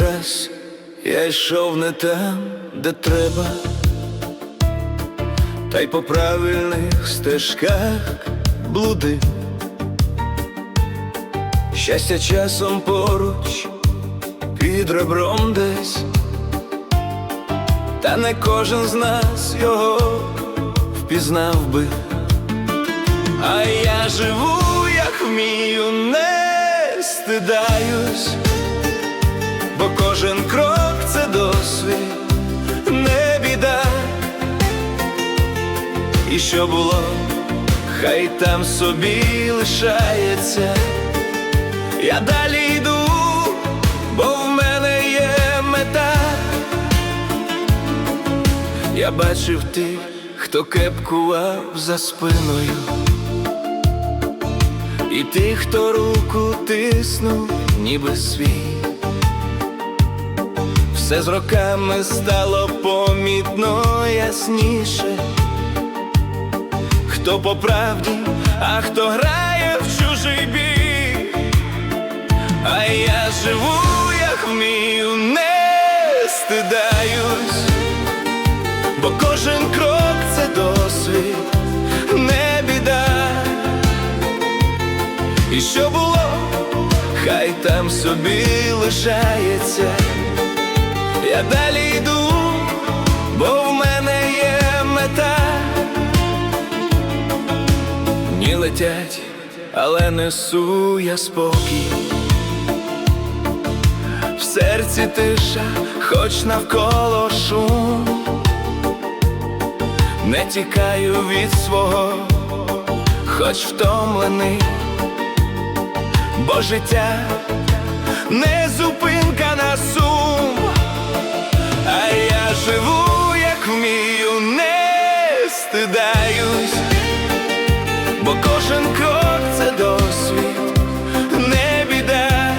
раз я йшов не там, де треба, та й по правильних стежках блудив. Щастя часом поруч під ребром десь, та не кожен з нас його впізнав би. А я живу, як вмію, не стидаюсь, кожен крок це досвід, не біда. І що було, хай там собі лишається. Я далі йду, бо в мене є мета. Я бачив тих, хто кепкував за спиною, і тих, хто руку тиснув, ніби свій. Все з роками стало помітно ясніше, хто по правді, а хто грає в чужий бій. А я живу, як вмію, не стидаюсь, бо кожен крок це досвід, не біда. І що було, хай там собі лишається. Я далі йду, бо в мене є мета. Дні летять, але несу я спокій. В серці тиша, хоч навколо шум, не тікаю від свого, хоч втомлений, бо життя не зупинка стидаюсь, бо кожен крок це досвід, не біда.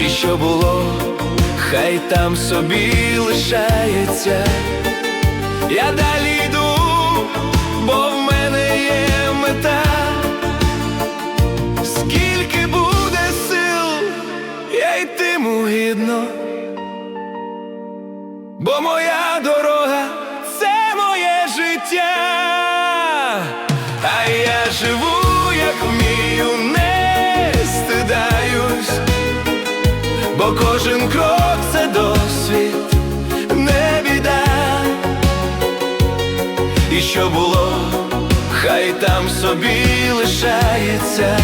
І що було, хай там собі лишається. Я далі йду, бо в мене є мета. Скільки буде сил, я йтиму гідно, бо моя бо кожен крок це досвід, не біда. І що було, хай там собі лишається.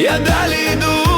Я далі йду,